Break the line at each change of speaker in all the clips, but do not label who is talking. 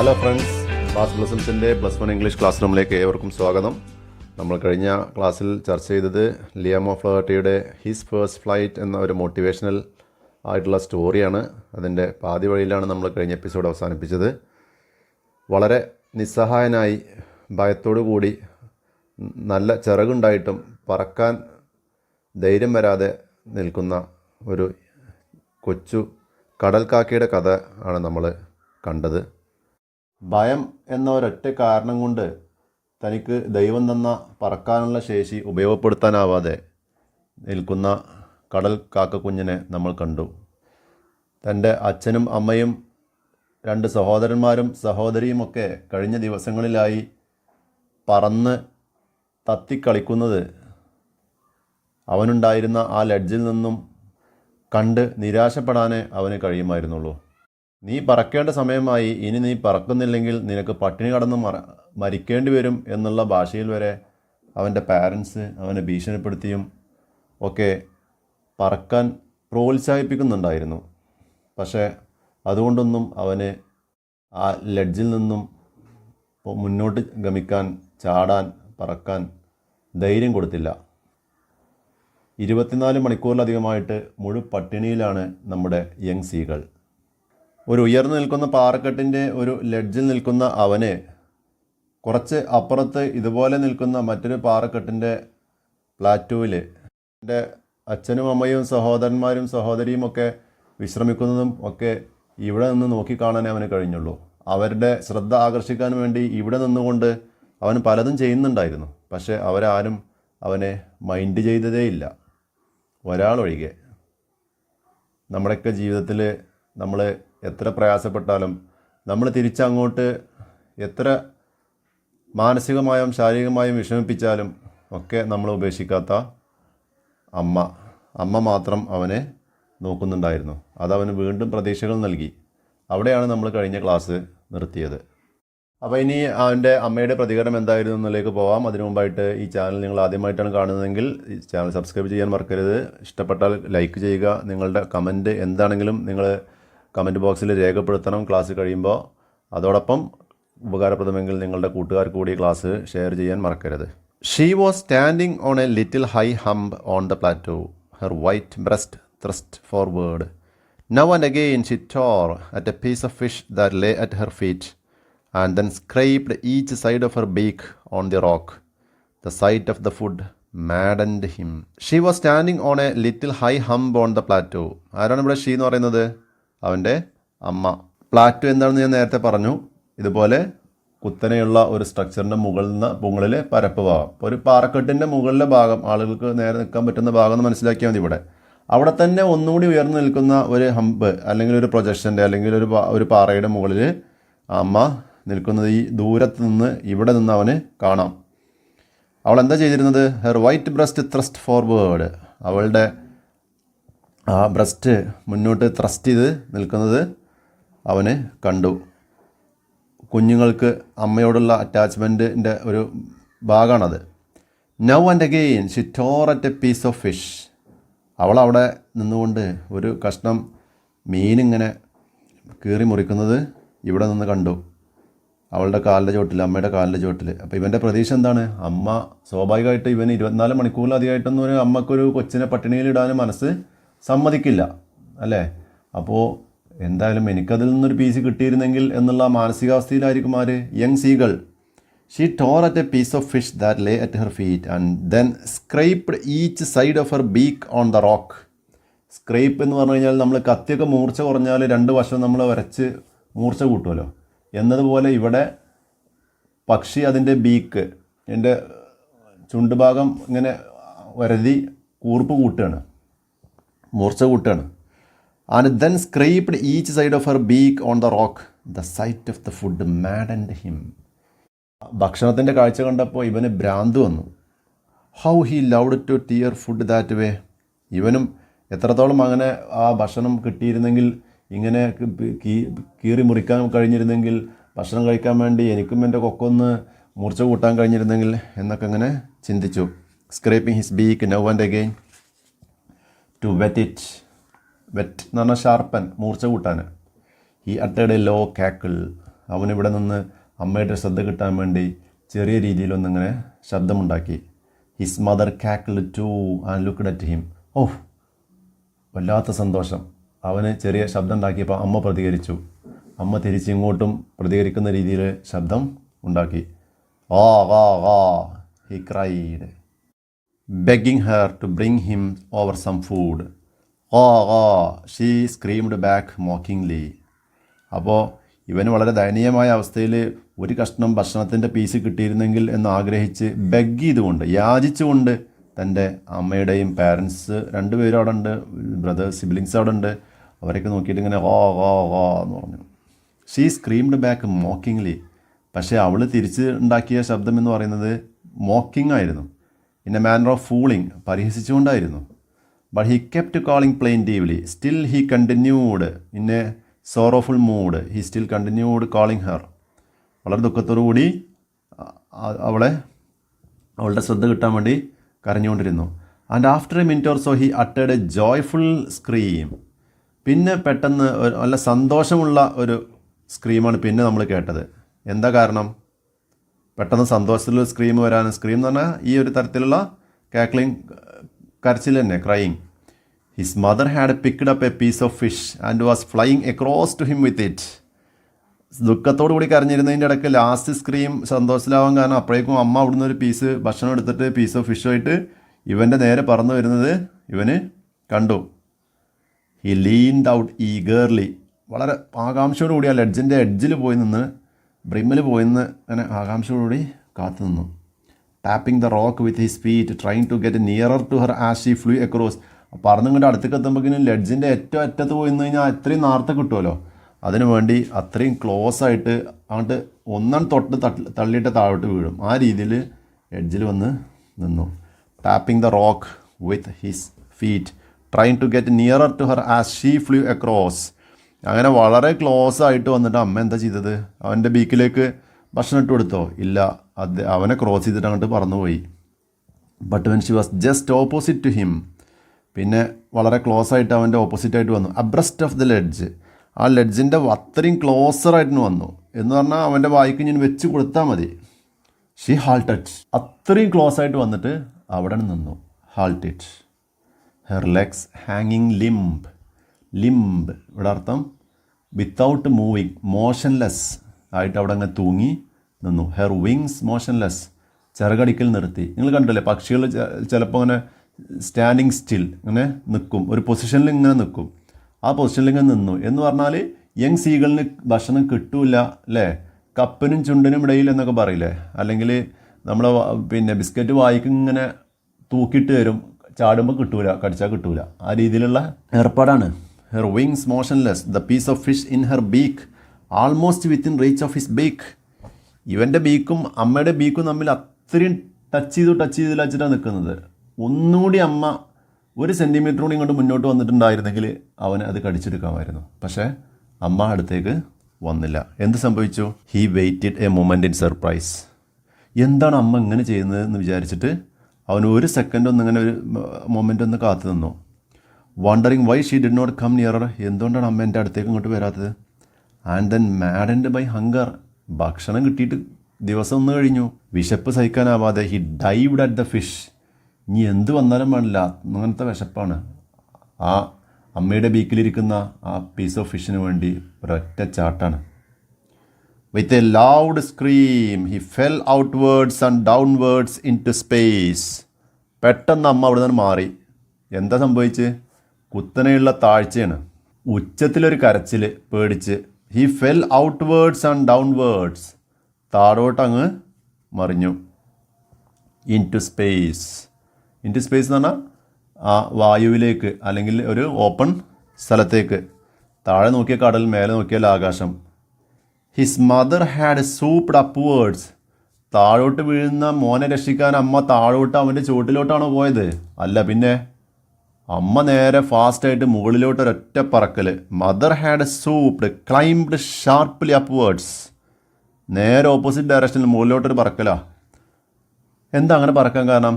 Hello friends class ബ്ലസൻസിന്റെ plus one English class റൂമിലേക്ക് ഏവർക്കും സ്വാഗതം. നമ്മൾ കഴിഞ്ഞ ക്ലാസ്സിൽ ചർച്ച ചെയ്തത് ലിയാമോ ഫ്ലവർട്ടിയുടെ ഹിസ് ഫേസ്റ്റ് ഫ്ലൈറ്റ് എന്ന ഒരു മോട്ടിവേഷണൽ ആയിട്ടുള്ള സ്റ്റോറിയാണ് അതിന്റെ പാതി വഴിയിലാണ് നമ്മൾ കഴിഞ്ഞ എപ്പിസോഡ് അവസാനിപ്പിച്ചത്. വളരെ നിസ്സഹായനായി ഭയത്തോടു കൂടി നല്ല ചിറകുണ്ടായിട്ടും പറക്കാൻ ധൈര്യം വരാതെ നിൽക്കുന്ന ഒരു കൊച്ചു കടൽക്കാക്കയുടെ കഥ ആണ് നമ്മൾ കണ്ടത്. ഭയം എന്ന ഒരൊറ്റ കാരണം കൊണ്ട് തനിക്ക് ദൈവം തന്ന പറക്കാനുള്ള ശേഷി ഉപയോഗപ്പെടുത്താനാവാതെ നിൽക്കുന്ന കടൽ കാക്ക കുഞ്ഞിനെ നമ്മൾ കണ്ടു. തന്റെ അച്ഛനും അമ്മയും രണ്ട് സഹോദരന്മാരും സഹോദരിയുമൊക്കെ കഴിഞ്ഞ ദിവസങ്ങളിലായി പറന്ന് തത്തിക്കളിക്കുന്നത് അവനുണ്ടായിരുന്ന ആ ലഡ്ജിൽ നിന്നും കണ്ട് നിരാശപ്പെടാനേ അവന് കഴിയുമായിരുന്നുള്ളൂ. നീ പറക്കേണ്ട സമയമായി ഇനി നീ പറക്കുന്നില്ലെങ്കിൽ നിനക്ക് പട്ടിണി കടന്ന് മറ മരിക്കേണ്ടി വരും എന്നുള്ള ഭാഷയിൽ വരെ അവന്റെ പാരൻസ് അവനെ ഭീഷണിപ്പെടുത്തിയും ഒക്കെ പറക്കാൻ പ്രോത്സാഹിപ്പിക്കുന്നുണ്ടായിരുന്നു. പക്ഷേ അതുകൊണ്ടൊന്നും അവന് ആ ലഡ്ജിൽ നിന്നും മുന്നോട്ട് ഗമിക്കാൻ ചാടാൻ പറക്കാൻ ധൈര്യം കൊടുത്തില്ല. ഇരുപത്തിനാല് മണിക്കൂറിലധികമായിട്ട് മുഴു പട്ടിണിയിലാണ് നമ്മുടെ യങ് സീകൾ ഒരു ഉയർന്നു നിൽക്കുന്ന പാറക്കെട്ടിന്റെ ഒരു ലെഡ്ജിൽ നിൽക്കുന്ന അവനെ കുറച്ച് അപ്പുറത്ത് ഇതുപോലെ നിൽക്കുന്ന മറ്റൊരു പാറക്കെട്ടിന്റെ പ്ലാറ്റൂവിൽ എന്റെ അച്ഛനും അമ്മയും സഹോദരന്മാരും സഹോദരിയും ഒക്കെ വിശ്രമിക്കുന്നതും ഒക്കെ ഇവിടെ നിന്ന് നോക്കിക്കാണാനേ അവന് കഴിഞ്ഞുള്ളൂ. അവരുടെ ശ്രദ്ധ ആകർഷിക്കാൻ വേണ്ടി ഇവിടെ നിന്നുകൊണ്ട് അവൻ പലതും ചെയ്യുന്നുണ്ടായിരുന്നു. പക്ഷേ അവരാരും അവനെ മൈൻഡ് ചെയ്തതേയില്ല ഒരാളൊഴികെ. നമ്മുടെയൊക്കെ ജീവിതത്തിൽ നമ്മൾ എത്ര പ്രയാസപ്പെട്ടാലും നമ്മൾ തിരിച്ചങ്ങോട്ട് എത്ര മാനസികമായും ശാരീരികമായും വിഷമിപ്പിച്ചാലും ഒക്കെ നമ്മൾ ഉപേക്ഷിക്കാത്ത അമ്മ. അമ്മ മാത്രം അവനെ നോക്കുന്നുണ്ടായിരുന്നു. അതവന് വീണ്ടും പ്രതീക്ഷകൾ നൽകി. അവിടെയാണ് നമ്മൾ കഴിഞ്ഞ ക്ലാസ് നിർത്തിയത്. അപ്പോൾ ഇനി അവന്റെ അമ്മയുടെ പ്രതികരണം എന്തായിരുന്നു എന്നതിലേക്ക് പോവാം. അതിനു മുമ്പായിട്ട് ഈ ചാനൽ നിങ്ങൾ ആദ്യമായിട്ടാണ് കാണുന്നതെങ്കിൽ ചാനൽ സബ്സ്ക്രൈബ് ചെയ്യാൻ മറക്കരുത്. ഇഷ്ടപ്പെട്ടാൽ ലൈക്ക് ചെയ്യുക. നിങ്ങളുടെ കമന്റ് എന്താണെങ്കിലും നിങ്ങൾ കമന്റ് ബോക്സിൽ രേഖപ്പെടുത്തണം ക്ലാസ് കഴിയുമ്പോൾ അതോടൊപ്പം ഉപകാരപ്രദമെങ്കിൽ നിങ്ങളുടെ കൂട്ടുകാർക്ക് കൂടി ക്ലാസ് ഷെയർ ചെയ്യാൻ മറക്കരുത് she was standing on a little high hump on the plateau her white breast thrust forward Now and again she tore at a piece of fish that lay at her feet, and then scraped each side of her beak on the rock. The sight of the food maddened him. She was standing on a little high hump on the plateau. ആരാണ് ഇവിടെ she എന്ന് പറയുന്നത് അവന്റെ അമ്മ. Plato എന്താണെന്ന് ഞാൻ നേരത്തെ പറഞ്ഞു. ഇതുപോലെ കുത്തനെയുള്ള ഒരു സ്ട്രക്ചറിന്റെ മുകളിൽ നിന്ന് മുകളിലെ പരപ്പ് ഭാഗം. ഒരു പാറക്കെട്ടിന്റെ മുകളിലെ ഭാഗം ആളുകൾക്ക് നേരെ നിൽക്കാൻ പറ്റുന്ന ഭാഗം എന്ന് മനസ്സിലാക്കിയാൽ മതി ഇവിടെ. അവിടെ തന്നെ ഒന്നുകൂടി ഉയർന്നു നിൽക്കുന്ന ഒരു ഹമ്പ് അല്ലെങ്കിൽ ഒരു പ്രൊജക്ഷന്റെ അല്ലെങ്കിൽ ഒരു ഒരു പാറയുടെ മുകളിൽ അമ്മ നിൽക്കുന്നത് ഈ ദൂരത്ത് നിന്ന് ഇവിടെ നിന്ന് അവന് കാണാം. അവൾ എന്താ ചെയ്തിരുന്നത്? Her white breast thrust forward അവളുടെ ആ ബ്രസ്റ്റ് മുന്നോട്ട് ത്രസ്റ്റ് ചെയ്ത് നിൽക്കുന്നത് അവന് കണ്ടു. കുഞ്ഞുങ്ങൾക്ക് അമ്മയോടുള്ള അറ്റാച്ച്മെന്റിന്റെ ഒരു ഭാഗമാണത് now and again she tore at a piece of fish അവൾ അവിടെ നിന്നുകൊണ്ട് ഒരു കഷ്ണം മീനിങ്ങനെ കീറി മുറിക്കുന്നത് ഇവിടെ നിന്ന് കണ്ടു. അവളുടെ കാലിന്റെ ചോട്ടിൽ അമ്മയുടെ കാലിന്റെ ചോട്ടിൽ അപ്പോൾ ഇവന്റെ പ്രതീക്ഷ എന്താണ്? അമ്മ സ്വാഭാവികമായിട്ട് ഇവന് ഇരുപത്തിനാല് മണിക്കൂറിലധികമായിട്ടൊന്നും ഒരു അമ്മക്കൊരു കൊച്ചിനെ പട്ടിണിയിലിടാനും മനസ്സ് സമ്മതിക്കില്ല അല്ലേ? അപ്പോൾ എന്തായാലും എനിക്കതിൽ നിന്നൊരു പീസ് കിട്ടിയിരുന്നെങ്കിൽ എന്നുള്ള മാനസികാവസ്ഥയിലായിരിക്കും ആര്? Young സീകൾ she tore at a piece of fish that lay at her feet and then scraped each side of her beak on the rock scrape എന്ന് പറഞ്ഞു കഴിഞ്ഞാൽ നമ്മൾ കത്തിയൊക്കെ മൂർച്ച കുറഞ്ഞാൽ രണ്ട് വശം നമ്മൾ വരച്ച് മൂർച്ച കൂട്ടുമല്ലോ എന്നതുപോലെ ഇവിടെ പക്ഷി അതിന്റെ ബീക്ക് എന്റെ ചുണ്ടുഭാഗം ഇങ്ങനെ വരതി കൂർപ്പ് കൂട്ടുകയാണ്. മൂർച്ച കൂട്ടുകയാണ്. And then scraped each side of her beak on the rock the sight of the food maddened him ഭക്ഷണത്തിന്റെ കാഴ്ച കണ്ടപ്പോൾ ഇവന് ഭ്രാന്ത് വന്നു. How he loved to tear food that way ഇവനും എത്രത്തോളം അങ്ങനെ ആ ഭക്ഷണം കിട്ടിയിരുന്നെങ്കിൽ ഇങ്ങനെ കീറി മുറിക്കാൻ കഴിഞ്ഞിരുന്നെങ്കിൽ ഭക്ഷണം കഴിക്കാൻ വേണ്ടി എനിക്കും എന്റെ കൊക്കൊന്ന് മൂർച്ച കൂട്ടാൻ കഴിഞ്ഞിരുന്നെങ്കിൽ എന്നൊക്കെ അങ്ങനെ ചിന്തിച്ചു. Scraping his beak now and again to whet it whet എന്ന് പറഞ്ഞാൽ ഷാർപ്പൻ മൂർച്ച കൂട്ടാൻ. ഈ അട്ടയുടെ ലോ കാക്കിൾ അവനിവിടെ നിന്ന് അമ്മയുടെ ശ്രദ്ധ കിട്ടാൻ വേണ്ടി ചെറിയ രീതിയിലൊന്നിങ്ങനെ ശബ്ദമുണ്ടാക്കി. His mother cackle too and look at him ഓഹ് വല്ലാത്ത സന്തോഷം. അവന് ചെറിയ ശബ്ദം ഉണ്ടാക്കിയപ്പോൾ അമ്മ പ്രതികരിച്ചു. അമ്മ തിരിച്ചിങ്ങോട്ടും പ്രതികരിക്കുന്ന രീതിയിൽ ശബ്ദം ഉണ്ടാക്കി. ആ വാ വാ he cried begging her to bring him over some food. Oh, oh, she screamed back mockingly. അപ്പോൾ ഇവന് വളരെ ദയനീയമായ അവസ്ഥയിൽ ഒരു കഷ്ണം ഭക്ഷണത്തിന്റെ പീസ് കിട്ടിയിരുന്നെങ്കിൽ എന്ന് ആഗ്രഹിച്ച് ബെഗ് ചെയ്തുകൊണ്ട് യാചിച്ചുകൊണ്ട് തന്റെ അമ്മയുടെയും പാരൻസ് രണ്ടുപേരും അവിടെ ഉണ്ട് ബ്രദേഴ്സ് സിബ്ലിങ്സ് അവിടെ ഉണ്ട് അവരൊക്കെ നോക്കിയിട്ട് ഇങ്ങനെ ഓ ഓ ഓ എന്ന് പറഞ്ഞു ഷീ സ്ക്രീംഡ് ബാക്ക് മോക്കിംഗ്ലി പക്ഷേ അവൾ തിരിച്ച് ഉണ്ടാക്കിയ ശബ്ദം എന്ന് പറയുന്നത് മോക്കിംഗ് ആയിരുന്നു in a manner of fooling പരിഹസിച്ചുകൊണ്ടായിരുന്നു. But he kept calling plaintively still he continued in a sorrowful mood he still continued calling her വളരെ ദുഃഖത്തോടു കൂടി അ- അവളെ അവളുടെ ശ്രദ്ധ കിട്ടാൻ വേണ്ടി കരഞ്ഞുകൊണ്ടിരുന്നു. And after a minute or so he അട്ടേഡ് a joyful scream പിന്നെ പെട്ടെന്ന് നല്ല സന്തോഷമുള്ള ഒരു സ്ക്രീമാണ് പിന്നെ നമ്മൾ കേട്ടത്. എന്താ കാരണം? പെട്ടെന്ന് സന്തോഷത്തിൽ സ്ക്രീം വരാൻ സ്ക്രീം എന്ന് പറഞ്ഞാൽ ഈ ഒരു തരത്തിലുള്ള കാക്ലിങ് കരച്ചിൽ തന്നെ crying his mother had picked up a piece of fish and was flying across to him with it ദുഃഖത്തോടു കൂടി കരഞ്ഞിരുന്നതിന്റെ ഇടയ്ക്ക് ലാസ്റ്റ് സ്ക്രീം സന്തോഷത്തിലാവാൻ കാരണം അപ്പോഴേക്കും അമ്മ അവിടുന്ന് ഒരു പീസ് ഭക്ഷണം എടുത്തിട്ട് പീസ് ഓഫ് ഫിഷുമായിട്ട് ഇവന്റെ നേരെ പറന്നു വരുന്നത് ഇവന് കണ്ടു. ഹി ലീൻഡ് ഔട്ട് ഈഗേർലി വളരെ ആകാംക്ഷയോടുകൂടി ആ ലെഡ്ജിന്റെ എഡ്ജിൽ പോയി നിന്ന് ബ്രിമ്മിൽ പോയെന്ന് അങ്ങനെ ആകാംക്ഷയോടുകൂടി കാത്തു നിന്നു. Tapping the rock with his feet trying to get nearer to her as she flew across കൊണ്ട് അടുത്തേക്ക് എത്തുമ്പോഴേക്കും ലെഡ്ജിന്റെ ഏറ്റവും അറ്റത്ത് പോയി നിന്ന് കഴിഞ്ഞാൽ അത്രയും നേരത്തെ കിട്ടുമല്ലോ അതിനു വേണ്ടി അത്രയും ക്ലോസ് ആയിട്ട് അങ്ങോട്ട് ഒന്നാം തൊട്ട് തട്ടി തള്ളിയിട്ട് താഴോട്ട് വീഴും. ആ രീതിയിൽ എഡ്ജിൽ വന്ന് നിന്നു. Tapping the rock with his feet trying to get nearer to her as she flew across അങ്ങനെ വളരെ ക്ലോസ് ആയിട്ട് വന്നിട്ട് അമ്മ എന്താ ചെയ്തത്? അവന്റെ ബീക്കിലേക്ക് ഭക്ഷണം ഇട്ട് കൊടുത്തോ? ഇല്ല. അത് അവനെ ക്രോസ് ചെയ്തിട്ട് അങ്ങോട്ട് പറന്നുപോയി. But when she was just opposite to him പിന്നെ വളരെ ക്ലോസ് ആയിട്ട് അവന്റെ ഓപ്പോസിറ്റ് ആയിട്ട് വന്നു. അബ്രസ്റ്റ് ഓഫ് ദ ലെഡ്ജ് ആ ലെഡ്ജിന്റെ അത്രയും ക്ലോസർ ആയിട്ട് വന്നു. എന്ന് പറഞ്ഞാൽ അവന്റെ വായിക്ക് ഞാൻ വെച്ച് കൊടുത്താൽ മതി. ഷീ ഹാൾട്ടഡ് അത്രയും ക്ലോസ് ആയിട്ട് വന്നിട്ട് അവിടെ നിന്നു ഹാൾട്ടിഡ് ഹെർ ലെഗ്സ് ഹാങ്ങിങ് ലിംബ് ലിംബ് ഇവിടെ അർത്ഥം വിത്തൗട്ട് മൂവിങ് മോഷൻലെസ് ആയിട്ട് അവിടെ അങ്ങ് തൂങ്ങി നിന്നു. ഹെർ വിങ്സ് മോഷൻലെസ് ചിറകടിക്കൽ നിർത്തി. നിങ്ങൾ കണ്ടല്ലേ പക്ഷികൾ ചിലപ്പോൾ അങ്ങനെ സ്റ്റാൻഡിങ് സ്റ്റിൽ ഇങ്ങനെ നിൽക്കും ഒരു പൊസിഷനിൽ ഇങ്ങനെ നിൽക്കും ആ പൊസിഷനിൽ ഇങ്ങനെ നിന്നു. എന്ന് പറഞ്ഞാൽ യങ് സീകളിന് ഭക്ഷണം കിട്ടൂല അല്ലേ? കപ്പിനും ചുണ്ടിനും ഇടയിൽ എന്നൊക്കെ പറയില്ലേ? അല്ലെങ്കിൽ നമ്മൾ പിന്നെ ബിസ്ക്കറ്റ് വായിക്കും ഇങ്ങനെ തൂക്കിയിട്ട് വരും. ചാടുമ്പോൾ കിട്ടൂല കടിച്ചാൽ കിട്ടൂല. ആ രീതിയിലുള്ള ഏർപ്പാടാണ്. Her wings motionless the piece of fish in her beak almost within reach of his beak ഇവന്റെ ബീക്കും അമ്മയുടെ ബീക്കും തമ്മിൽ അത്രയും ടച്ച് ചെയ്തു ടച്ച് ചെയ്തു വെച്ചിട്ടാണ് നിൽക്കുന്നത് ഒന്നുകൂടി അമ്മ ഒരു സെന്റിമീറ്റർ കൂടി ഇങ്ങോട്ട് മുന്നോട്ട് വന്നിട്ടുണ്ടായിരുന്നെങ്കിൽ അവന് അത് കടിച്ചെടുക്കാമായിരുന്നു. പക്ഷേ അമ്മ അടുത്തേക്ക് വന്നില്ല. എന്ത് സംഭവിച്ചു? He waited a moment in surprise എന്താണ് അമ്മ ഇങ്ങനെ ചെയ്യുന്നത് എന്ന് വിചാരിച്ചിട്ട് അവൻ ഒരു സെക്കൻഡ് ഒന്ന് ഇങ്ങനെ ഒരു മൊമെന്റ് ഒന്ന് കാത്തു നിന്നു wondering why she did not come nearer എന്തുകൊണ്ടാണ് അമ്മ എന്റെ അടുത്തേക്ക് ഇങ്ങോട്ട് വരാത്തത്? And then maddened by hunger ഭക്ഷണം കിട്ടിയിട്ട് ദിവസം ഒന്ന് കഴിഞ്ഞു. വിശപ്പ് സഹിക്കാനാവാതെ he dived at the fish ഇനി എന്ത് വന്നാലും വേണില്ല അങ്ങനത്തെ വിശപ്പാണ്. ആ അമ്മയുടെ ബീക്കിലിരിക്കുന്ന ആ പീസ് ഓഫ് ഫിഷിന് വേണ്ടി ഒരൊറ്റ ചാട്ടാണ്. With a loud scream he fell outwards and downwards into space പെട്ടെന്ന് അമ്മ അവിടെ നിന്ന് മാറി. എന്താ സംഭവിച്ച്? കുത്തനെയുള്ള താഴ്ചയാണ്. ഉച്ചത്തിലൊരു കരച്ചിൽ പേടിച്ച് he fell outwards and downwards താഴോട്ടങ്ങ് മറിഞ്ഞു. Into space into space എന്ന് പറഞ്ഞാൽ ആ വായുവിലേക്ക് അല്ലെങ്കിൽ ഒരു ഓപ്പൺ സ്ഥലത്തേക്ക്. താഴെ നോക്കിയ കടൽ മേലെ നോക്കിയാൽ ആകാശം. His mother had swooped upwards താഴോട്ട് വീഴുന്ന മോനെ രക്ഷിക്കാൻ അമ്മ താഴോട്ട് അവന്റെ ചുവട്ടിലോട്ടാണോ പോയത്? അല്ല പിന്നെ? അമ്മ നേരെ ഫാസ്റ്റായിട്ട് മുകളിലോട്ട് ഒരൊറ്റ പറക്കൽ mother had swooped climbed sharply upwards നേരെ ഓപ്പോസിറ്റ് ഡയറക്ഷനിൽ മുകളിലോട്ടൊരു പറക്കലാ. എന്താ അങ്ങനെ പറക്കാൻ കാരണം?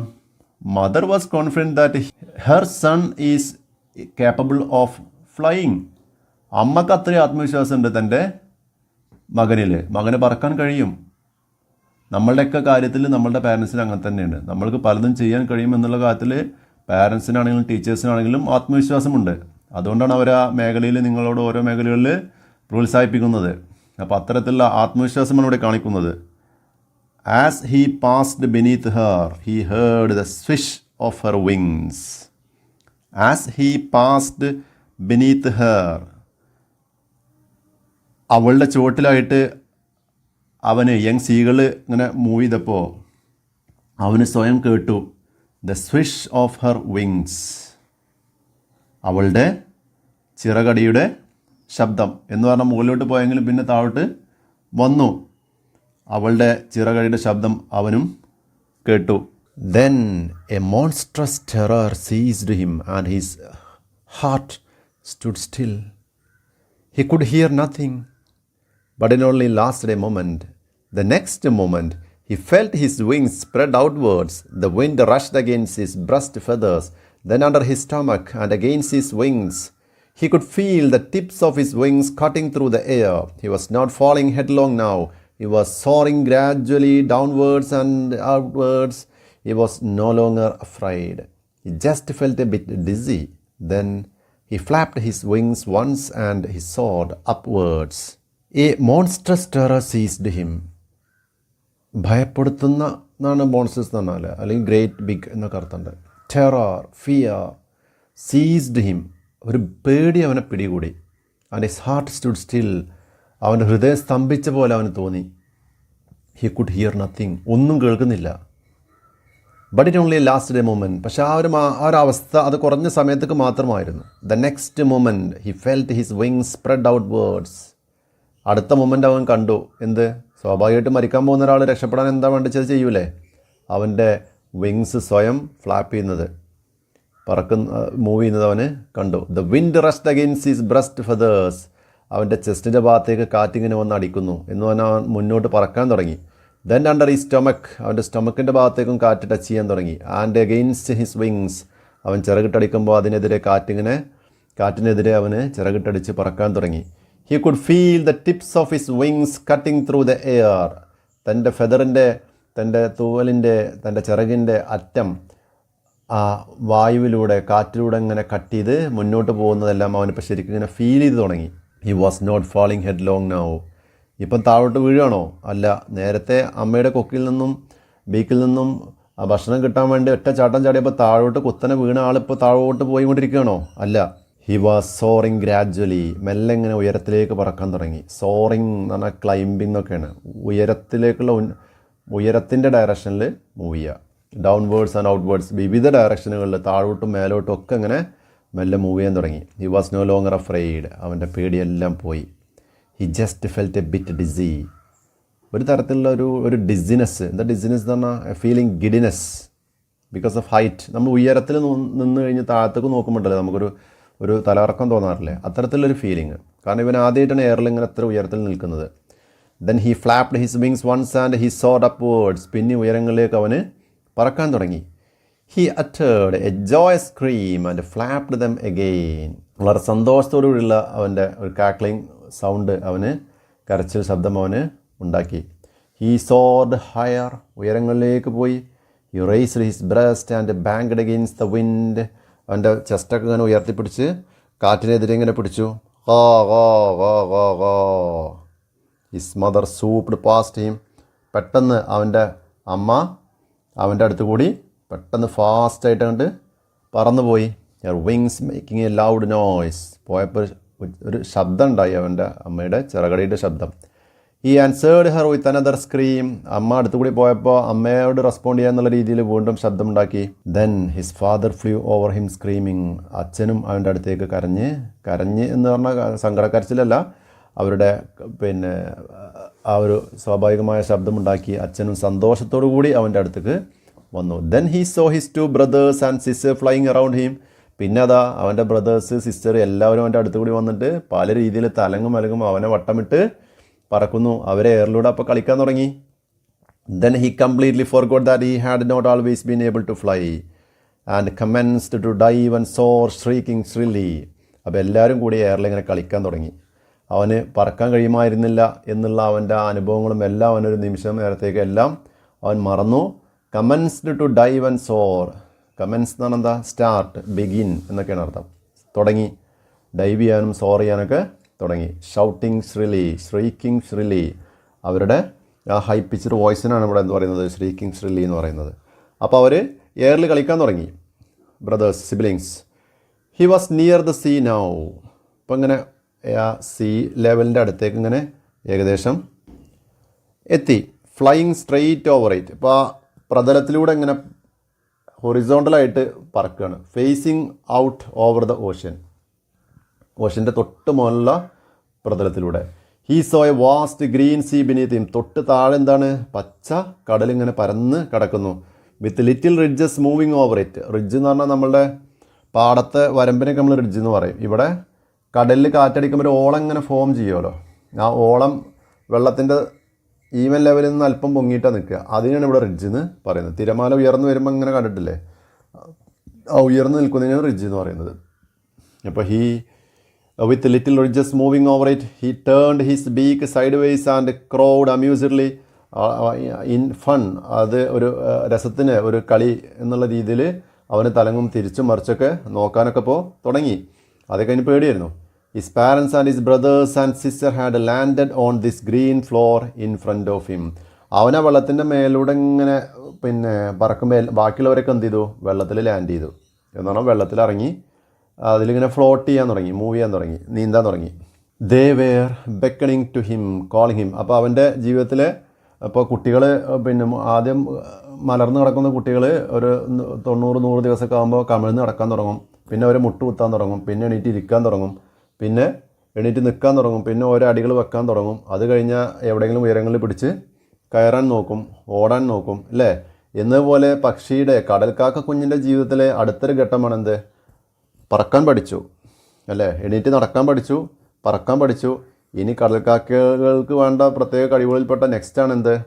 Mother was confident that her son is capable of flying അമ്മയ്ക്ക് അത്രയും ആത്മവിശ്വാസമുണ്ട് തന്റെ മകനിൽ മകന് പറക്കാൻ കഴിയും. നമ്മളുടെയൊക്കെ കാര്യത്തിൽ നമ്മളുടെ പാരൻസിന് അങ്ങനെ തന്നെയാണ് നമ്മൾക്ക് പലതും ചെയ്യാൻ കഴിയും എന്നുള്ള കാര്യത്തിൽ പാരൻസിനാണെങ്കിലും ടീച്ചേഴ്സിനാണെങ്കിലും ആത്മവിശ്വാസമുണ്ട്. അതുകൊണ്ടാണ് അവർ ആ മേഖലയിൽ നിങ്ങളോട് ഓരോ മേഖലകളിൽ പ്രോത്സാഹിപ്പിക്കുന്നത്. അപ്പോൾ അത്തരത്തിലുള്ള ആത്മവിശ്വാസമാണ് ഇവിടെ കാണിക്കുന്നത്. As he passed beneath her he heard the swish of her wings as he passed beneath her അവളുടെ ചുവട്ടിലായിട്ട് അവന് യങ് സീകൾ ഇങ്ങനെ മൂവ് ചെയ്തപ്പോൾ അവന് സ്വയം കേട്ടു. The swish of her wings അവളുടെ ചിറകടിയുടെ ശബ്ദം എന്ന് പറഞ്ഞാൽ മുകളിലോട്ട് പോയെങ്കിലും പിന്നെ താഴോട്ട് വന്നു. അവളുടെ ചിറകടിയുടെ ശബ്ദം അവനും കേട്ടു. Then a monstrous terror seized him and his heart stood still he could hear nothing but in only last a moment the next moment, he felt his wings spread outwards. The wind rushed against his breast feathers, then under his stomach and against his wings. He could feel the tips of his wings cutting through the air. He was not falling headlong now. He was soaring gradually downwards and outwards. He was no longer afraid. He just felt a bit dizzy. Then he flapped his wings once and he soared upwards. A monstrous terror seized him. ഭയപ്പെടുത്തുന്ന എന്നാണ് ബോൺസസ് എന്ന് പറഞ്ഞാൽ അല്ലെങ്കിൽ great big എന്നൊക്കെ അർത്ഥമുണ്ട്. Terror fear seized him. ഒരു പേടി അവനെ പിടികൂടി. അവന്റെ ഹാർട്ട് സ്റ്റുഡ് സ്റ്റിൽ. അവന്റെ ഹൃദയം സ്തംഭിച്ച പോലെ അവന് തോന്നി. ഹി കുഡ് ഹിയർ നത്തിങ് ഒന്നും കേൾക്കുന്നില്ല. But it only lasted moment പക്ഷേ ആ ഒരു ആ ഒരു അവസ്ഥ അത് കുറഞ്ഞ സമയത്തേക്ക് മാത്രമായിരുന്നു. The next moment he felt his wings spread outwards അടുത്ത മൊമെന്റ് അവൻ കണ്ടു. എന്ത്? സ്വാഭാവികമായിട്ടും മരിക്കാൻ പോകുന്ന ഒരാൾ രക്ഷപ്പെടാൻ എന്താ വേണ്ടിച്ചത് ചെയ്യൂലേ? അവന്റെ വിങ്സ് സ്വയം ഫ്ലാപ്പ് ചെയ്യുന്നത്. പറക്കുന്ന മൂവ് ചെയ്യുന്നത് അവന് കണ്ടു. The wind rest against his breast feathers അവന്റെ ചെസ്റ്റിന്റെ ഭാഗത്തേക്ക് കാറ്റിങ്ങനെ വന്ന് അടിക്കുന്നു എന്ന് പറഞ്ഞാൽ അവൻ മുന്നോട്ട് പറക്കാൻ തുടങ്ങി. ദെൻ അണ്ടർ ഈ സ്റ്റൊമക്ക് അവന്റെ സ്റ്റൊമക്കിന്റെ ഭാഗത്തേക്കും കാറ്റ് ടച്ച് ചെയ്യാൻ തുടങ്ങി. ആൻഡ് അഗെയിൻസ്റ്റ് ഹിസ് വിങ്സ് അവൻ ചിറകിട്ടടിക്കുമ്പോൾ അതിനെതിരെ കാറ്റിങ്ങനെ കാറ്റിനെതിരെ അവന് ചിറകിട്ടടിച്ച് പറക്കാൻ തുടങ്ങി. He could feel the tips of his wings cutting through the air തന്റെ ഫെദറിന്റെ തന്റെ തൂവലിന്റെ തന്റെ ചിറകിന്റെ അറ്റം ആ വായുവിലൂടെ കാറ്റിലൂടെ ഇങ്ങനെ കട്ട് ചെയ്ത് മുന്നോട്ട് പോകുന്നതെല്ലാം അവനിപ്പോൾ ശരിക്കും ഇങ്ങനെ ഫീൽ ചെയ്ത് തുടങ്ങി. He was not falling headlong now ഇപ്പം താഴോട്ട് വീഴുകയാണോ? അല്ല നേരത്തെ അമ്മയുടെ കൊക്കിൽ നിന്നും ബീക്കിൽ നിന്നും ഭക്ഷണം കിട്ടാൻ വേണ്ടി ഒറ്റ ചാട്ടം ചാടിയപ്പോൾ താഴോട്ട് കുത്തനെ വീണ ആളിപ്പോൾ താഴോട്ട് പോയിക്കൊണ്ടിരിക്കുകയാണോ? അല്ല. ഹി വാസ് സോറിങ് ഗ്രാജ്വലി മെല്ലെ ഇങ്ങനെ ഉയരത്തിലേക്ക് പറക്കാൻ തുടങ്ങി. സോറിങ് എന്ന് പറഞ്ഞാൽ ക്ലൈംബിംഗ് എന്നൊക്കെയാണ് ഉയരത്തിലേക്കുള്ള ഉയരത്തിന്റെ ഡയറക്ഷനിൽ മൂവ് ചെയ്യുക. ഡൗൺവേർഡ്സ് ആൻഡ് ഔട്ട്വേർഡ്സ് വിവിധ ഡയറക്ഷനുകളിൽ താഴോട്ടും മേലോട്ടും ഒക്കെ ഇങ്ങനെ മെല്ലെ മൂവ് ചെയ്യാൻ തുടങ്ങി. He was no longer afraid അവന്റെ പേടിയെല്ലാം പോയി. He just felt a bit dizzy ഒരു തരത്തിലുള്ള ഒരു ഒരു ഡിസിനെസ് എന്താ ഡിസിനെസ് എന്ന് പറഞ്ഞാൽ a feeling giddiness because of height നമ്മൾ ഉയരത്തിൽ നിന്ന് കഴിഞ്ഞ് താഴത്തേക്ക് നോക്കുമ്പോഴല്ലേ നമുക്കൊരു ഒരു തലകറക്കം തോന്നാറില്ലേ. അത്തരത്തിലൊരു ഫീലിംഗ് കാരണം ഇവൻ ആദ്യമായിട്ടാണ് എയറിൽ ഇങ്ങനെ എത്ര ഉയരത്തിൽ നിൽക്കുന്നത്. Then he flapped his wings once and he soared upwards പിന്നെ ഉയരങ്ങളിലേക്ക് അവന് പറക്കാൻ തുടങ്ങി. He uttered a joy scream and flapped them again വളരെ സന്തോഷത്തോടുകൂടിയുള്ള അവന്റെ ഒരു കാക്ലിംഗ് സൗണ്ട് അവന് കരച്ചിൽ ശബ്ദം അവന് ഉണ്ടാക്കി. ഹീ സോഡ് ഹയർ ഉയരങ്ങളിലേക്ക് പോയി. He raised his breast and banked against the wind അവന്റെ ചെസ്റ്റൊക്കെ ഇങ്ങനെ ഉയർത്തിപ്പിടിച്ച് കാറ്റിനെതിരെ ഇങ്ങനെ പിടിച്ചു. ഹോ ഹോ ഹോ ഹോ ഹോ his mother swooped past him പെട്ടെന്ന് അവന്റെ അമ്മ അവന്റെ അടുത്ത് കൂടി പെട്ടെന്ന് ഫാസ്റ്റായിട്ട് കണ്ട് പറന്നുപോയി. Wings making a loud noise പോയപ്പോൾ ഒരു ശബ്ദം ഉണ്ടായി അവന്റെ അമ്മയുടെ ചിറകടിയുടെ ശബ്ദം. He answered her with another scream അമ്മ അടുത്തുകൂടി പോയപ്പോൾ അമ്മയോട് റെസ്പോണ്ട് ചെയ്യാന്നുള്ള രീതിയിൽ വീണ്ടും ശബ്ദമുണ്ടാക്കി. Then his father flew over him screaming അച്ഛനും അവന്റെ അടുത്തേക്ക് കരഞ്ഞ് കരഞ്ഞ് എന്ന് പറഞ്ഞാൽ സങ്കടക്കരച്ചിലല്ല അവരുടെ പിന്നെ ആ ഒരു സ്വാഭാവികമായ ശബ്ദമുണ്ടാക്കി. അച്ഛനും സന്തോഷത്തോടു കൂടി അവന്റെ അടുത്തേക്ക് വന്നു. Then he saw his two brothers and sister flying around him പിന്നെ അതാ അവന്റെ ബ്രദേഴ്സ് സിസ്റ്റർ എല്ലാവരും അവന്റെ അടുത്ത് കൂടി വന്നിട്ട് പല രീതിയിൽ തലങ്ങും മലങ്ങും അവനെ വട്ടമിട്ട് പറക്കുന്നു. അവരെ എയറിലൂടെ അപ്പോൾ കളിക്കാൻ തുടങ്ങി. Then he completely forgot that he had not always been able to fly and commenced to dive and soar streaking shrilly അപ്പോൾ എല്ലാവരും കൂടി എയറിൽ ഇങ്ങനെ കളിക്കാൻ തുടങ്ങി. അവന് പറക്കാൻ കഴിയുമായിരുന്നില്ല എന്നുള്ള അവന്റെ അനുഭവങ്ങളും എല്ലാം അവനൊരു നിമിഷം നേരത്തേക്ക് എല്ലാം അവൻ മറന്നു. Commenced to dive and soar commence എന്ന് പറഞ്ഞാൽ എന്താ? സ്റ്റാർട്ട് ബിഗിൻ എന്നൊക്കെയാണ് അർത്ഥം. തുടങ്ങി. ഡൈവ് ചെയ്യാനും സോർ ചെയ്യാനൊക്കെ തുടങ്ങി. ഷൗട്ടിങ് ശ്രിലി ശ്രീക്കിങ് ശ്രിലി അവരുടെ ആ ഹൈ പിച്ചഡ് വോയിസിനാണ് ഇവിടെ എന്ത് പറയുന്നത്? ശ്രീക്കിങ് ശ്രിലി എന്ന് പറയുന്നത്. അപ്പോൾ അവർ എയറിൽ കളിക്കാൻ തുടങ്ങി. Brothers siblings he was near the sea now അപ്പോൾ ഇങ്ങനെ ആ സീ ലെവലിന്റെ അടുത്തേക്ക് ഇങ്ങനെ ഏകദേശം എത്തി. ഫ്ലൈയിങ് സ്ട്രെയിറ്റ് ഓവർ ഇറ്റ് ഇപ്പോൾ ആ പ്രതലത്തിലൂടെ ഇങ്ങനെ ഹൊറിസോണ്ടലായിട്ട് പറക്കുകയാണ്. Facing out over the ocean ഓഷ്യന്റെ തൊട്ട് മുകളിലുള്ള പ്രതലത്തിലൂടെ. He saw a vast green sea beneath him തൊട്ട് താഴെ എന്താണ്? പച്ച കടലിങ്ങനെ പരന്ന് കിടക്കുന്നു. With little ridges moving over it ridge എന്ന് പറഞ്ഞാൽ നമ്മളുടെ പാടത്തെ വരമ്പിനൊക്കെ നമ്മൾ റിഡ്ജ് എന്ന് പറയും. ഇവിടെ കടലിൽ കാറ്റടിക്കുമ്പോൾ ഒരു ഓളം ഇങ്ങനെ ഫോം ചെയ്യുമല്ലോ. ആ ഓളം വെള്ളത്തിന്റെ ഈവൻ ലെവലിൽ നിന്ന് അല്പം പൊങ്ങിയിട്ടാണ് നിൽക്കുക. അതിനാണ് ഇവിടെ റിഡ്ജ് എന്ന് പറയുന്നത്. തിരമാല ഉയർന്നു വരുമ്പോൾ ഇങ്ങനെ കണ്ടിട്ടില്ലേ? ആ ഉയർന്നു നിൽക്കുന്നതിനാണ് റിഡ്ജ് എന്ന് പറയുന്നത്. അപ്പോൾ he with little ridges moving over it he turned his beak sideways and crowed amusedly in fun അത് ഒരു രസത്തിന് ഒരു കളി എന്നുള്ള രീതിയിൽ അവന് തലങ്ങും തിരിച്ചും മറിച്ചൊക്കെ നോക്കാനൊക്കെ ഇപ്പോൾ തുടങ്ങി. അതൊക്കെ അതിന് പേടിയായിരുന്നു. His parents and his brothers and sister had landed on this green floor in front of him അവനെ വെള്ളത്തിന്റെ മേലൂടെ ഇങ്ങനെ പിന്നെ പറക്കുമ്പോൾ ബാക്കിയുള്ളവരൊക്കെ എന്ത് ചെയ്തു? വെള്ളത്തിൽ ലാൻഡ് ചെയ്തു. എന്ന് പറഞ്ഞാൽ വെള്ളത്തിൽ ഇറങ്ങി അതിലിങ്ങനെ ഫ്ലോട്ട് ചെയ്യാൻ തുടങ്ങി മൂവ് ചെയ്യാൻ തുടങ്ങി നീന്താൻ തുടങ്ങി. They were beckoning to him calling him അപ്പോൾ അവന്റെ ജീവിതത്തിൽ അപ്പോൾ കുട്ടികൾ പിന്നെ ആദ്യം മലർന്ന് കിടക്കുന്ന കുട്ടികൾ ഒരു തൊണ്ണൂറ് നൂറ് ദിവസമൊക്കെ ആകുമ്പോൾ കമിഴ്ന്ന് കിടക്കാൻ തുടങ്ങും. പിന്നെ അവർ മുട്ട് കുത്താൻ തുടങ്ങും. പിന്നെ എണീറ്റ് ഇരിക്കാൻ തുടങ്ങും. പിന്നെ എണീറ്റ് നിൽക്കാൻ തുടങ്ങും. പിന്നെ ഓരോ അടികൾ വെക്കാൻ തുടങ്ങും. അത് കഴിഞ്ഞാൽ എവിടെയെങ്കിലും ഉയരങ്ങളിൽ പിടിച്ച് കയറാൻ നോക്കും ഓടാൻ നോക്കും അല്ലേ? എന്നതുപോലെ പക്ഷിയുടെ കടൽക്കാക്ക കുഞ്ഞിന്റെ ജീവിതത്തിലെ അടുത്തൊരു ഘട്ടമാണ് എന്ത് പറക്കാൻ പഠിച്ചു അല്ലേ? എണീറ്റ് നടക്കാൻ പഠിച്ചു പറക്കാൻ പഠിച്ചു. ഇനി കടൽക്കാക്കകൾക്ക് വേണ്ട പ്രത്യേക കഴിവുകളിൽപ്പെട്ട നെക്സ്റ്റ് ആണ് എന്ത്?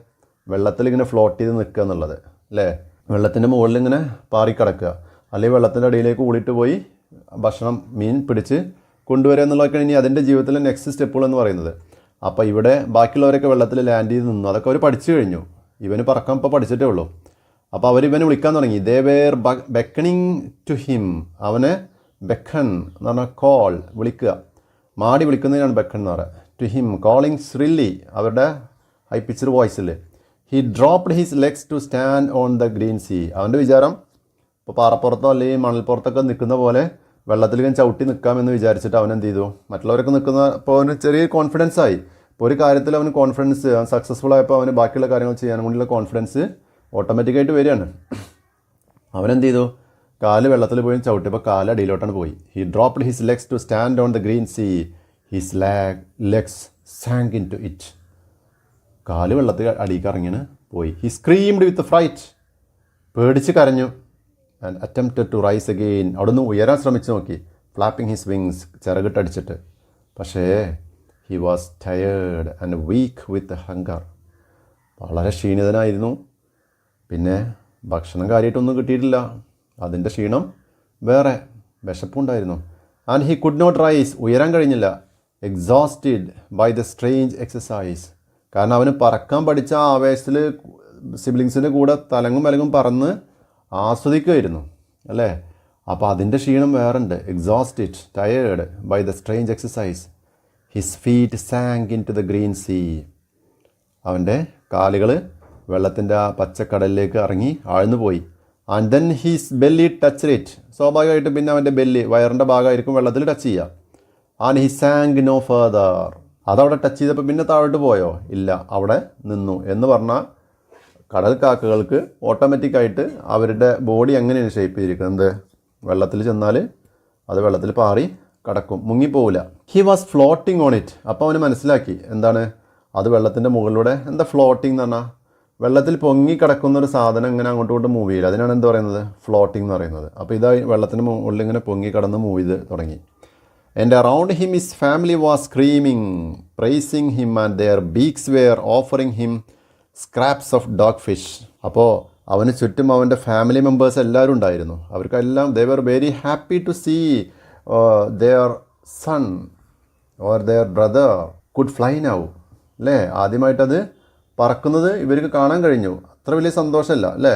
വെള്ളത്തിൽ ഇങ്ങനെ ഫ്ലോട്ട് ചെയ്ത് നിൽക്കുക എന്നുള്ളത് അല്ലേ? വെള്ളത്തിന്റെ മുകളിൽ ഇങ്ങനെ പാറിക്കിടക്കുക. അല്ലെങ്കിൽ വെള്ളത്തിന്റെ അടിയിലേക്ക് ഊളിട്ട് പോയി ഭക്ഷണം മീൻ പിടിച്ച് കൊണ്ടുവരിക എന്നുള്ളതൊക്കെയാണ് ഇനി അതിന്റെ ജീവിതത്തിലെ നെക്സ്റ്റ് സ്റ്റെപ്പുകൾ എന്ന് പറയുന്നത്. അപ്പോൾ ഇവിടെ ബാക്കിയുള്ളവരൊക്കെ വെള്ളത്തിൽ ലാൻഡ് ചെയ്ത് നിന്നു. അതൊക്കെ അവർ പഠിച്ചു കഴിഞ്ഞു. ഇവന് പറക്കാൻ ഇപ്പോൾ പഠിച്ചിട്ടേ ഉള്ളൂ. അപ്പോൾ അവർ ഇവനെ വിളിക്കാൻ തുടങ്ങി. They were beckoning to him അവനെ ബെക്കൺ എന്ന് പറഞ്ഞാൽ കോൾ വിളിക്കുക. മാടി വിളിക്കുന്നതിനാണ് ബെക്കൺ എന്ന് പറയുക. ടു ഹിം കോളിംഗ് ശ്രില്ലി അവരുടെ high picture വോയിസിൽ he dropped his legs to stand on the green sea അവന്റെ വിചാരം ഇപ്പോൾ പാറപ്പുറത്തോ അല്ലെങ്കിൽ മണൽപ്പുറത്തൊക്കെ നിൽക്കുന്ന പോലെ വെള്ളത്തിൽ ഞാൻ ചവിട്ടി നിൽക്കാമെന്ന് വിചാരിച്ചിട്ട് അവൻ എന്ത് ചെയ്തു? മറ്റുള്ളവരൊക്കെ നിൽക്കുന്ന ഇപ്പോൾ അവന് ചെറിയ കോൺഫിഡൻസ് ആയി. ഇപ്പോൾ ഒരു കാര്യത്തിൽ അവന് കോൺഫിഡൻസ് സക്സസ്ഫുൾ ആയപ്പോൾ അവന് ബാക്കിയുള്ള കാര്യങ്ങൾ ചെയ്യാൻ കൂടിയുള്ള കോൺഫിഡൻസ് ഓട്ടോമാറ്റിക്കായിട്ട് വരികയാണ്. അവനെന്ത് ചെയ്തു? കാൽ വെള്ളത്തിൽ പോയി ചവിട്ടിയപ്പോൾ കാൽ അടിയിലോട്ടാണ് പോയി. He dropped his legs to stand on the green sea his leg legs sank into it കാൽ വെള്ളത്തിൽ അടിയിലേക്ക് ഇറങ്ങിയാണ് പോയി. ഹി സ്ക്രീംഡ് വിത്ത് ഫ്രൈറ്റ് പേടിച്ച് കരഞ്ഞു. And attempted to rise again അവിടെ നിന്ന് ഉയരാൻ ശ്രമിച്ചു നോക്കി. ഫ്ലാപ്പിംഗ് ഹിസ് വിങ്സ് ചിറകിട്ടടിച്ചിട്ട് പക്ഷേ he was tired and weak with hunger വളരെ ക്ഷീണിതനായിരുന്നു. പിന്നെ ഭക്ഷണം കാര്യമായിട്ടൊന്നും കിട്ടിയിട്ടില്ല. അതിന്റെ ക്ഷീണം വേറെ വിശപ്പുണ്ടായിരുന്നു. And he could not rise ഉയരാൻ കഴിഞ്ഞില്ല. Exhausted by the strange exercise കാരണം അവന് പറക്കാൻ പഠിച്ച ആവേശത്തിൽ സിബ്ലിങ്സിന്റെ കൂടെ തലങ്ങും വലങ്ങും പറന്ന് ആസ്വദിക്കുമായിരുന്നു അല്ലേ? അപ്പോൾ അതിന്റെ ക്ഷീണം വേറെ ഉണ്ട് exhausted tired by the strange exercise his feet sank into the green sea അവന്റെ കാലുകൾ വെള്ളത്തിന്റെ ആ പച്ചക്കടലിലേക്ക് ഇറങ്ങി ആഴ്ന്നു പോയി and then his belly touch it സ്വാഭാവികമായിട്ടും പിന്നെ അവന്റെ ബെല്ലി വയറിന്റെ ഭാഗമായിരിക്കും വെള്ളത്തിൽ ടച്ച് ചെയ്യുക. And he sank no further അതവിടെ ടച്ച് ചെയ്തപ്പോൾ പിന്നെ താഴോട്ട് പോയോ? ഇല്ല അവിടെ നിന്നു. എന്ന് പറഞ്ഞാൽ കടൽ കാക്കകൾക്ക് ഓട്ടോമാറ്റിക്കായിട്ട് അവരുടെ ബോഡി എങ്ങനെയാണ് ഷേപ്പ് ചെയ്തിരിക്കുന്നത് വെള്ളത്തിൽ ചെന്നാൽ അത് വെള്ളത്തിൽ പാറി കടക്കും. മുങ്ങിപ്പോവില്ല. He was floating on it അപ്പോൾ അവന് മനസ്സിലാക്കി. എന്താണ്? അത് വെള്ളത്തിന്റെ മുകളിലൂടെ എന്താ ഫ്ലോട്ടിംഗ് എന്ന് പറഞ്ഞാൽ വെള്ളത്തിൽ പൊങ്ങി കിടക്കുന്ന ഒരു സാധനം ഇങ്ങനെ അങ്ങോട്ടും ഇങ്ങോട്ടും മൂവ് ചെയ്യില്ല. അതിനാണ് എന്ത് പറയുന്നത്? ഫ്ലോട്ടിംഗ് എന്ന് പറയുന്നത്. അപ്പോൾ ഇതാ വെള്ളത്തിന് മുകളിൽ ഇങ്ങനെ പൊങ്ങി കിടന്ന് മൂവ് ചെയ്ത് തുടങ്ങി. എന്റെ around him his family was screaming praising him and their beaks were offering him scraps of dog fish അപ്പോൾ അവന് ചുറ്റും അവന്റെ ഫാമിലി മെമ്പേഴ്സ് എല്ലാവരും ഉണ്ടായിരുന്നു. അവർക്കെല്ലാം they were very happy to see their son or their brother could fly now അല്ലേ? ആദ്യമായിട്ടത് പറക്കുന്നത് ഇവർക്ക് കാണാൻ കഴിഞ്ഞു. അത്ര വലിയ സന്തോഷമല്ല അല്ലേ?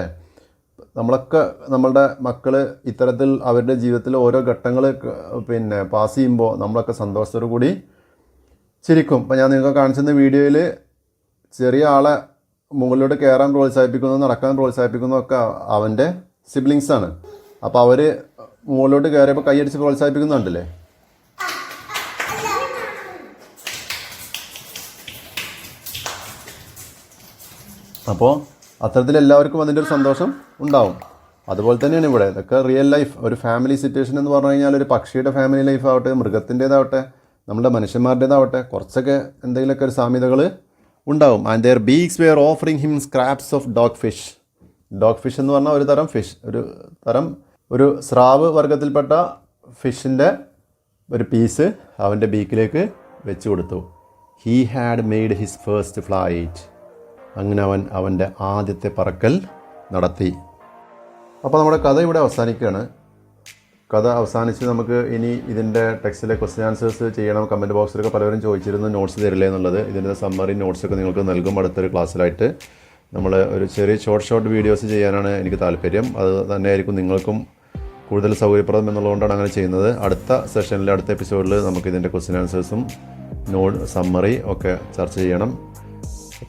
നമ്മളൊക്കെ നമ്മളുടെ മക്കൾ ഇത്തരത്തിൽ അവരുടെ ജീവിതത്തിൽ ഓരോ ഘട്ടങ്ങൾ പിന്നെ പാസ് ചെയ്യുമ്പോൾ നമ്മളൊക്കെ സന്തോഷത്തോടു കൂടി ചിരിക്കും. ഇപ്പം ഞാൻ നിങ്ങൾക്ക് കാണിച്ചിരുന്ന വീഡിയോയിൽ ചെറിയ ആളെ മുകളിലോട്ട് കയറാൻ പ്രോത്സാഹിപ്പിക്കുന്നു നടക്കാൻ പ്രോത്സാഹിപ്പിക്കുന്നു ഒക്കെ അവന്റെ സിബ്ലിങ്സാണ് അപ്പോൾ അവർ മുകളിലോട്ട് കയറിയപ്പോൾ കൈയടിച്ച് പ്രോത്സാഹിപ്പിക്കുന്നുണ്ടല്ലേ? അപ്പോൾ അത്തരത്തിൽ എല്ലാവർക്കും അതിന്റെ ഒരു സന്തോഷം ഉണ്ടാവും. അതുപോലെ തന്നെയാണ് ഇവിടെ. ഇതൊക്കെ റിയൽ ലൈഫ് ഒരു ഫാമിലി സിറ്റുവേഷൻ എന്ന് പറഞ്ഞു കഴിഞ്ഞാൽ ഒരു പക്ഷിയുടെ ഫാമിലി ലൈഫ് ആവട്ടെ മൃഗത്തിന്റേതാവട്ടെ നമ്മുടെ മനുഷ്യന്മാരുടേതാവട്ടെ കുറച്ചൊക്കെ എന്തെങ്കിലുമൊക്കെ ഒരു സാമ്യതകൾ ഉണ്ടാവും. And their beaks were offering him scraps of dog fish dog fish എന്ന് പറഞ്ഞാൽ ഒരു തരം ഫിഷ് ഒരു തരം ഒരു സ്രാവ് വർഗത്തിൽപ്പെട്ട ഫിഷിന്റെ ഒരു പീസ് അവന്റെ ബീക്കിലേക്ക് വെച്ച് കൊടുത്തു. He had made his first flight അങ്ങനെ അവൻ അവന്റെ ആദ്യത്തെ പറക്കൽ നടത്തി. അപ്പോൾ നമ്മുടെ കഥ ഇവിടെ അവസാനിക്കുകയാണ്. കഥ അവസാനിച്ച് നമുക്ക് ഇനി ഇതിന്റെ ടെക്സ്റ്റിലെ ക്വസ്റ്റ്യൻ ആൻസേഴ്സ് ചെയ്യണം. കമന്റ് ബോക്സിലൊക്കെ പലരും ചോദിച്ചിരുന്നു നോട്ട്സ് തരില്ലേ എന്നുള്ളത്. ഇതിന്റെ സമ്മറി നോട്ട്സൊക്കെ നിങ്ങൾക്ക് നൽകും അടുത്തൊരു ക്ലാസ്സിലായിട്ട്. നമ്മൾ ഒരു ചെറിയ ഷോർട്ട് ഷോർട്ട് വീഡിയോസ് ചെയ്യാനാണ് എനിക്ക് താല്പര്യം. അത് തന്നെയായിരിക്കും നിങ്ങൾക്കും കൂടുതൽ സൗകര്യപ്രദം എന്നുള്ളതുകൊണ്ടാണ് അങ്ങനെ ചെയ്യുന്നത്. അടുത്ത സെഷനിൽ അടുത്ത എപ്പിസോഡിൽ നമുക്ക് ഇതിന്റെ ക്വസ്റ്റ്യൻ ആൻസേഴ്സും നോട്ട് സമ്മറി ഒക്കെ ചർച്ച ചെയ്യണം.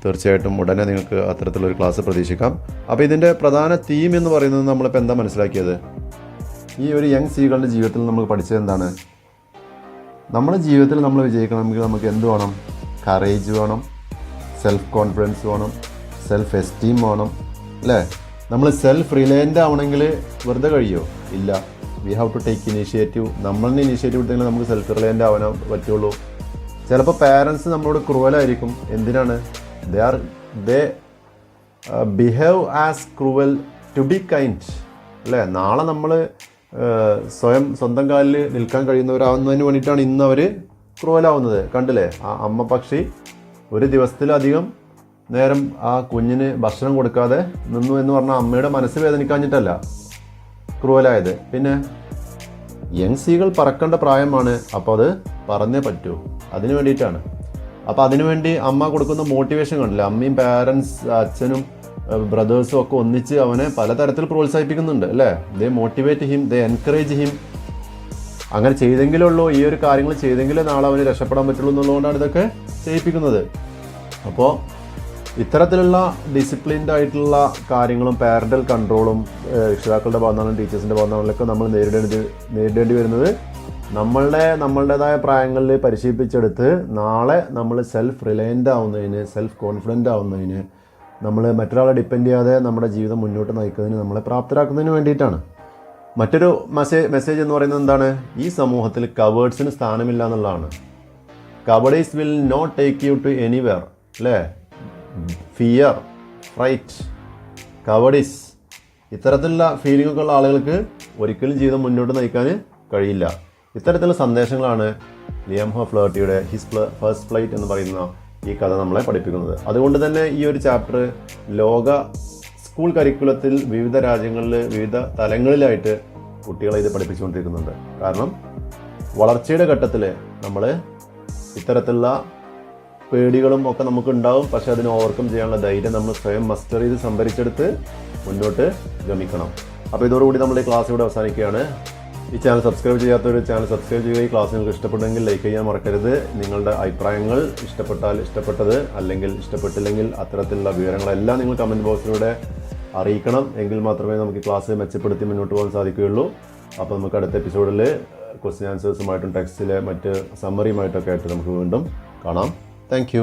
തീർച്ചയായിട്ടും ഉടനെ നിങ്ങൾക്ക് അത്തരത്തിലൊരു ക്ലാസ് പ്രതീക്ഷിക്കാം. അപ്പോൾ ഇതിന്റെ പ്രധാന തീം എന്ന് പറയുന്നത് നമ്മളിപ്പോൾ എന്താ മനസ്സിലാക്കിയത്? ഈ ഒരു യങ് സ്ത്രീകളുടെ ജീവിതത്തിൽ നമ്മൾ പഠിച്ചത് എന്താണ്? നമ്മുടെ ജീവിതത്തിൽ നമ്മൾ വിജയിക്കണമെങ്കിൽ നമുക്ക് എന്ത് വേണം? കറേജ് വേണം സെൽഫ് കോൺഫിഡൻസ് വേണം സെൽഫ് എസ്റ്റീം വേണം അല്ലേ? നമ്മൾ സെൽഫ് റിലയന്റ് ആവണമെങ്കിൽ വെറുതെ കഴിയുമോ ഇല്ല. We have to take initiative നമ്മളിന് initiative എടുത്തെങ്കിൽ നമുക്ക് സെൽഫ് റിലയന്റ് ആവാനോ പറ്റുള്ളൂ. ചിലപ്പോൾ പാരൻസ് നമ്മളോട് ക്രൂവലായിരിക്കും എന്തിനാണ്? They are they behave as cruel to be kind അല്ലേ? നാളെ നമ്മൾ സ്വയം സ്വന്തം കാലിൽ നിൽക്കാൻ കഴിയുന്നവരാവുന്നതിന് വേണ്ടിയിട്ടാണ് ഇന്ന് അവർ ക്രൂവലാവുന്നത്. കണ്ടില്ലേ? ആ അമ്മ പക്ഷി ഒരു ദിവസത്തിലധികം നേരം ആ കുഞ്ഞിന് ഭക്ഷണം കൊടുക്കാതെ നിന്നു എന്ന് പറഞ്ഞാൽ അമ്മയുടെ മനസ്സ് വേദനിക്കാഞ്ഞിട്ടല്ല ക്രൂവലായത്. പിന്നെ യങ് സീകൾ പറക്കേണ്ട പ്രായമാണ്. അപ്പോൾ അത് പറഞ്ഞേ പറ്റൂ. അതിന് വേണ്ടിയിട്ടാണ്. അപ്പോൾ അതിനുവേണ്ടി അമ്മ കൊടുക്കുന്ന മോട്ടിവേഷൻ കണ്ടില്ല? അമ്മയും പാരൻസ് അച്ഛനും ബ്രദേഴ്സും ഒക്കെ ഒന്നിച്ച് അവനെ പലതരത്തിൽ പ്രോത്സാഹിപ്പിക്കുന്നുണ്ട് അല്ലേ? They motivate him they encourage him അങ്ങനെ ചെയ്തെങ്കിലേ ഉള്ളൂ ഈ ഒരു കാര്യങ്ങൾ ചെയ്തെങ്കിലേ നാളെ അവന് രക്ഷപ്പെടാൻ പറ്റുള്ളൂ എന്നുള്ളതുകൊണ്ടാണ് ഇതൊക്കെ ചെയ്യിപ്പിക്കുന്നത്. അപ്പോൾ ഇത്തരത്തിലുള്ള ഡിസിപ്ലിൻഡ് ആയിട്ടുള്ള കാര്യങ്ങളും പാരന്റൽ കൺട്രോളും രക്ഷിതാക്കളുടെ ഭാഗത്തുനിന്നും ടീച്ചേഴ്സിന്റെ ഭാഗത്തുനിന്നൊക്കെ നമ്മൾ നേരിടേണ്ടി നേരിടേണ്ടി വരുന്നത്. നമ്മളുടെ നമ്മളുടേതായ പ്രായങ്ങളിൽ പരിശീലിപ്പിച്ചെടുത്ത് നാളെ നമ്മൾ സെൽഫ് റിലയന്റ് ആവുന്നതിന് സെൽഫ് കോൺഫിഡന്റ് ആവുന്നതിന് നമ്മൾ മറ്റൊരാളെ ഡിപ്പെൻഡ് ചെയ്യാതെ നമ്മുടെ ജീവിതം മുന്നോട്ട് നയിക്കുന്നതിന് നമ്മളെ പ്രാപ്തരാക്കുന്നതിന് വേണ്ടിയിട്ടാണ്. മറ്റൊരു മെസ്സേജ് മെസ്സേജ് എന്ന് പറയുന്നത് എന്താണ്? ഈ സമൂഹത്തിൽ കവേഡ്സിന് സ്ഥാനമില്ല എന്നുള്ളതാണ്. Cowardice will not take you to anywhere അല്ലേ? ഫിയർ ഫ്രൈറ്റ് കവഡീസ് ഇത്തരത്തിലുള്ള ഫീലിംഗ് ഒക്കെ ഉള്ള ആളുകൾക്ക് ഒരിക്കലും ജീവിതം മുന്നോട്ട് നയിക്കാൻ കഴിയില്ല. ഇത്തരത്തിലുള്ള സന്ദേശങ്ങളാണ് ലിയം ഹോ ഫ്ലേർട്ടിയുടെ ഹിസ് ഫസ്റ്റ് ഫ്ലൈറ്റ് എന്ന് പറയുന്ന ഈ കഥ നമ്മളെ പഠിപ്പിക്കുന്നത്. അതുകൊണ്ട് തന്നെ ഈ ഒരു ചാപ്റ്റർ ലോക സ്കൂൾ കരിക്കുലത്തിൽ വിവിധ രാജ്യങ്ങളിൽ വിവിധ തലങ്ങളിലായിട്ട് കുട്ടികളെ ഇത് പഠിപ്പിച്ചുകൊണ്ടിരിക്കുന്നുണ്ട്. കാരണം വളർച്ചയുടെ ഘട്ടത്തിൽ നമ്മൾ ഇത്തരത്തിലുള്ള പേടികളും ഒക്കെ നമുക്ക് ഉണ്ടാവും പക്ഷെ അതിനെ ഓവർകം ചെയ്യാനുള്ള ധൈര്യം നമ്മൾ സ്വയം മസ്റ്റർ ചെയ്ത് സംഭരിച്ചെടുത്ത് മുന്നോട്ട് ഗമിക്കണം. അപ്പോൾ ഇതോടുകൂടി നമ്മൾ ഈ ക്ലാസ് ഇവിടെ അവസാനിക്കുകയാണ്. ഈ ചാനൽ സബ്സ്ക്രൈബ് ചെയ്യാത്തവർ ചാനൽ സബ്സ്ക്രൈബ് ചെയ്യുക. ഈ ക്ലാസ് നിങ്ങൾക്ക് ഇഷ്ടപ്പെട്ടെങ്കിൽ ലൈക്ക് ചെയ്യാൻ മറക്കരുത്. നിങ്ങളുടെ അഭിപ്രായങ്ങൾ ഇഷ്ടപ്പെട്ടാൽ ഇഷ്ടപ്പെട്ടത് അല്ലെങ്കിൽ ഇഷ്ടപ്പെട്ടില്ലെങ്കിൽ അത്തരത്തിലുള്ള വിവരങ്ങളെല്ലാം നിങ്ങൾ കമന്റ് ബോക്സിലൂടെ അറിയിക്കണം. എങ്കിൽ മാത്രമേ നമുക്ക് ക്ലാസ് മെച്ചപ്പെടുത്തി മുന്നോട്ട് പോകാൻ സാധിക്കുകയുള്ളൂ. അപ്പോൾ നമുക്ക് അടുത്ത എപ്പിസോഡിൽ ക്വസ്റ്റ്യൻ ആൻസേഴ്സുമായിട്ടും ടെക്സ്റ്റിലെ മറ്റ് സമ്മറിയുമായിട്ടൊക്കെ ആയിട്ട് നമുക്ക് വീണ്ടും കാണാം. താങ്ക്